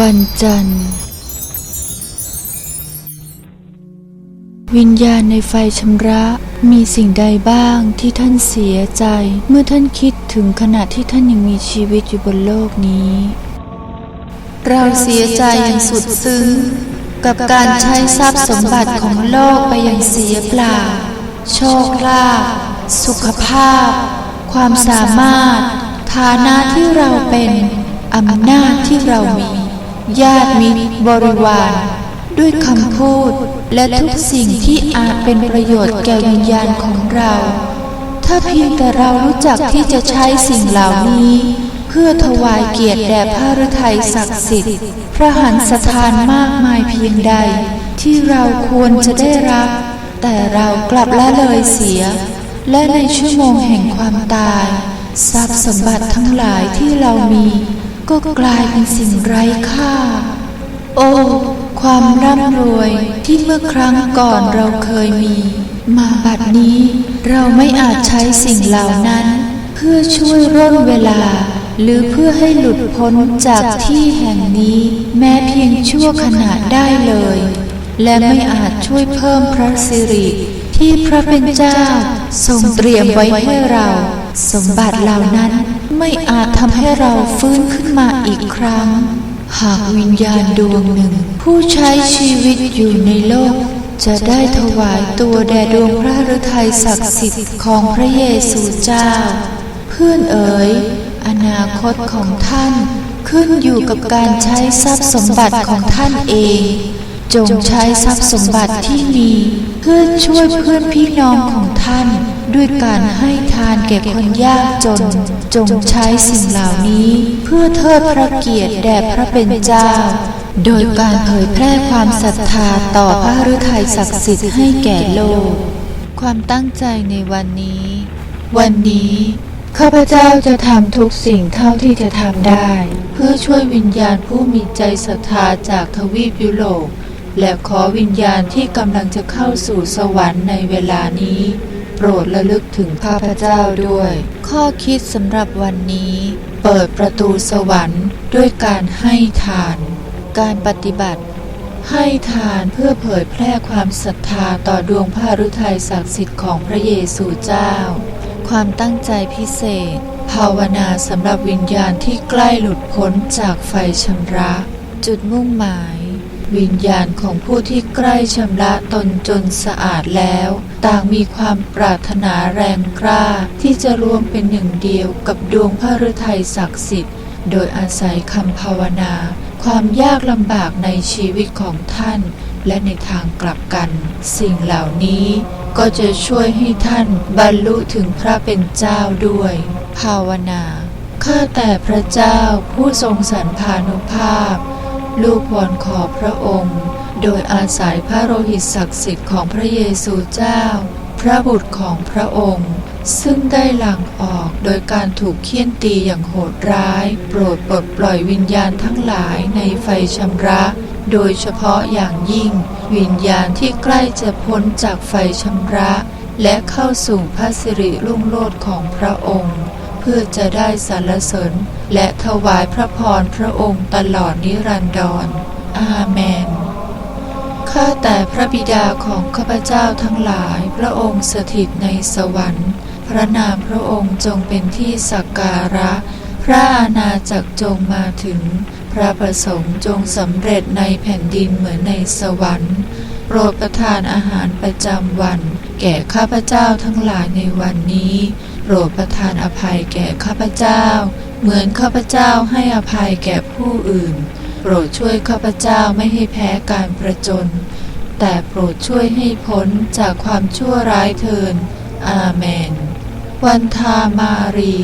วันจันทร์ วิญญาณในไฟชำระมีสิ่งใดบ้างที่ท่านเสียใจ เมื่อท่านคิดถึงขณะที่ท่านยังมีชีวิตอยู่บนโลกนี้ เราเสียใจอย่างสุดซึ้ง กับการใช้ทรัพย์สมบัติของโลกไปอย่างเสียเปล่า โชคลาภสุขภาพ ความสามารถ ฐานะที่เราเป็น อำนาจที่เรามี ญาติมิตรบริวาร ด้วยคำพูดและทุกสิ่งที่อาจเป็นประโยชน์แก่วิญญาณของเรา ถ้าเพียงแต่เรารู้จักที่จะใช้สิ่งเหล่านี้ เพื่อถวายเกียรติแด่พระฤทัยศักดิ์สิทธิ์ พระหันสถานมากมายเพียงใด ที่เราควรจะได้รับ แต่เรากลับละเลยเสีย และในชั่วโมงแห่งความตายทรัพย์สมบัติทั้งหลายที่เรามี ก็กลายเป็นสิ่งไร้ค่า โอ้ความร่ำรวยที่เมื่อครั้งก่อนเราเคยมี มาบัดนี้เราไม่อาจใช้สิ่งเหล่านั้น เพื่อช่วยร่นเวลา หรือเพื่อให้หลุดพ้นจากที่แห่งนี้ แม้เพียงชั่วขณะได้เลย และไม่อาจช่วยเพิ่มพระสิริที่พระเป็นเจ้าทรงเตรียมไว้ให้เรา สมบัติเหล่านั้น ไม่อาจทำให้เราฟื้นขึ้นมาอีกครั้ง หากวิญญาณดวงหนึ่ง ผู้ใช้ชีวิตอยู่ในโลก จะได้ถวายตัวแด่ดวงพระฤทัยศักดิ์สิทธิ์ของพระเยซูเจ้า เพื่อนเอ๋ยอนาคตของท่านขึ้นอยู่กับการใช้ทรัพย์สมบัติของท่านเอง จงใช้ทรัพย์สมบัติที่มีเพื่อช่วยเพื่อนพี่น้องของท่าน ด้วยการให้ทานแก่คนยากจน จงใช้สิ่งเหล่านี้ เพื่อเทิดพระเกียรติแด่พระเป็นเจ้า โดยการเผยแพร่ความศรัทธาต่อพระฤทัยศักดิ์สิทธิ์ให้แก่โลก ความตั้งใจในวันนี้ วันนี้ข้าพเจ้าจะทำทุกสิ่งเท่าที่จะทำได้ เพื่อช่วยวิญญาณผู้มีใจศรัทธาจากทวีปยุโรปและขอวิญญาณที่กำลังจะเข้าสู่สวรรค์ในเวลานี้ ปรดระลึกถึงข้าพเจ้าด้วย ข้อคิดสำหรับวันนี้ เปิดประตูสวรรค์ด้วยการให้ทาน การปฏิบัติ ให้ทานเพื่อเผยแพร่ความศรัทธาต่อดวงพระฤทัยศักดิ์สิทธิ์ของพระเยซูเจ้า ความตั้งใจพิเศษ ภาวนาสำหรับวิญญาณที่ใกล้หลุดพ้นจากไฟชำระ จุดมุ่งหมาย วิญญาณของผู้ที่ใกล้ชำระตนจนสะอาดแล้ว ต่างมีความปรารถนาแรงกล้า ที่จะรวมเป็นหนึ่งเดียวกับดวงพระฤทัยศักดิ์สิทธิ์โดยอาศัยคำภาวนา ความยากลำบากในชีวิตของท่าน และในทางกลับกัน สิ่งเหล่านี้ก็จะช่วยให้ท่านบรรลุถึงพระเป็นเจ้าด้วย ภาวนา ข้าแต่พระเจ้าผู้ทรงสรรพานุภาพ ลูกวอนขอพระองค์ โดยอาศัยพระโลหิตศักดิ์สิทธิ์ของพระเยซูเจ้า พระบุตรของพระองค์ ซึ่งได้หลั่งออกโดยการถูกเคี่ยนตีอย่างโหดร้าย โปรดปลดปล่อยวิญญาณทั้งหลายในไฟชำระ โดยเฉพาะอย่างยิ่ง วิญญาณที่ใกล้จะพ้นจากไฟชำระ และเข้าสู่พระสิริรุ่งโรจน์ของพระองค์ เพื่อจะได้สรรเสริญและถวายพระพรพระองค์ตลอดนิรันดรอาเมน ข้าแต่พระบิดาของข้าพเจ้าทั้งหลาย พระองค์สถิตในสวรรค์ พระนามพระองค์จงเป็นที่สักการะ พระอาณาจักรจงมาถึง พระประสงค์จงสำเร็จในแผ่นดินเหมือนในสวรรค์โปรดประทานอาหารประจำวัน แก่ข้าพเจ้าทั้งหลายในวันนี้ รดประทานอภัยแก่ข้าพเจ้า เหมือนข้าพเจ้าให้อภัยแก่ผู้อื่น โปรดช่วยข้าพเจ้าไม่ให้แพ้การประจน แต่โปรดช่วยให้พ้นจากความชั่วร้ายเทิน อาเมน วันทามารี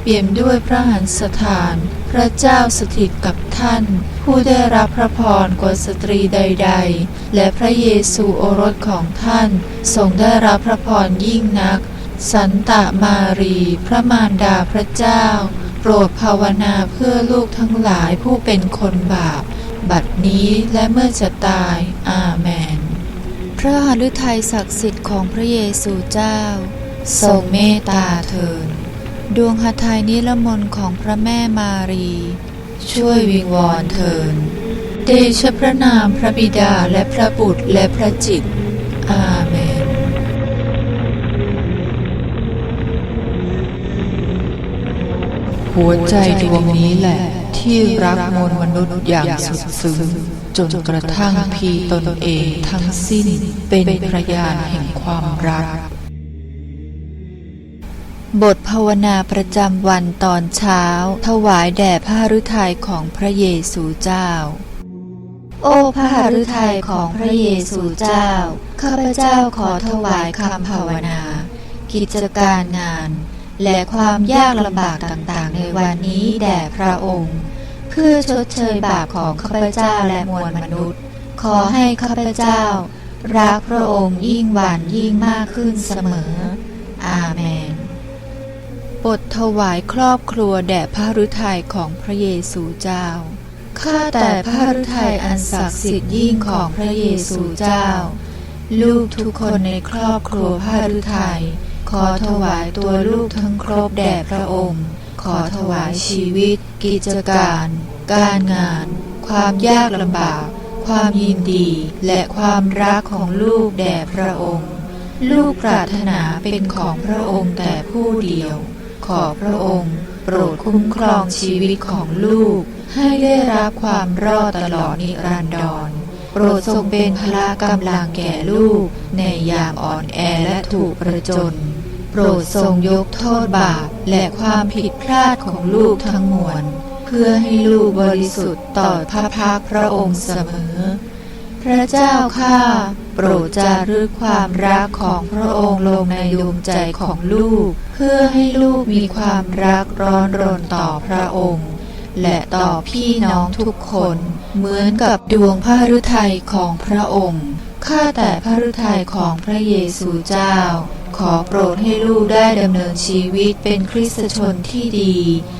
เปี่ยมด้วยพระหันสถาน พระเจ้าสถิตกับท่าน ผู้ได้รับพระพรกว่าสตรีใด ๆ และพระเยซูโอรสของท่านทรงได้รับพระพรยิ่งนัก สันตะมารี พระมารดาพระเจ้า โปรดภาวนาเพื่อลูกทั้งหลายผู้เป็นคนบาป บัดนี้และเมื่อจะตายอาเมน พระหฤทัยศักดิ์สิทธิ์ของพระเยซูเจ้า ทรงเมตตาเถิดดวงหทัยนิรมนต์ของพระแม่มารี ช่วยวิงวอนเถินเดชพระนามพระบิดาและพระบุตรและพระจิต อาเมน หัวใจดวงนี้แหละ ที่รักมวลมนุษย์อย่างสุดซึ้งจนกระทั่งพีตนเองทั้งสิ้นเป็นพระยานแห่งความรัก บทภาวนาประจำวันตอนเช้า ถวายแด่พระฤทัยของพระเยซูเจ้า โอ้พระฤทัยของพระเยซูเจ้า ข้าพเจ้าขอถวายคำภาวนา กิจการงาน และความยากลำบากต่างๆ ในวันนี้แด่พระองค์ เพื่อชดเชยบาปของข้าพเจ้าและมวลมนุษย์ ขอให้ข้าพเจ้า รักพระองค์ยิ่งหวานยิ่งมากขึ้นเสมอ อาเมนบทถวายครอบครัวแด่พระฤทัยของพระเยซูเจ้า ข้าแต่พระฤทัยอันศักดิ์สิทธิ์ยิ่งของพระเยซูเจ้า ลูกทุกคนในครอบครัวพระฤทัย ขอถวายตัวลูกทั้งครบแด่พระองค์ ขอถวายชีวิต กิจการ การงาน ความยากลำบาก ความยินดี และความรักของลูกแด่พระองค์ ลูกปรารถนาเป็นของพระองค์แต่ผู้เดียว ขอพระองค์โปรดคุ้มครองชีวิตของลูก ให้ได้รับความรอดตลอดนิรันดรโปรดทรงเป็นพละกำลังแก่ลูก ในยามอ่อนแอและถูกประจน โปรดทรงยกโทษบาปและความผิดพลาดของลูกทั้งมวล เพื่อให้ลูกบริสุทธิ์ต่อพระพักพระองค์เสมอ พระเจ้าข้าโปรดจารึกความรักของพระองค์ลงในดวงใจของลูก เพื่อให้ลูกมีความรักร้อนรนต่อพระองค์ และต่อพี่น้องทุกคน เหมือนกับดวงพระฤทัยของพระองค์ข้าแต่พระฤทัยของพระเยซูเจ้า ขอโปรดให้ลูกได้ดำเนินชีวิตเป็นคริสตชนที่ดี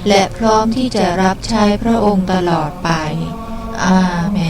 และพร้อมที่จะรับใช้พระองค์ตลอดไป อาเมน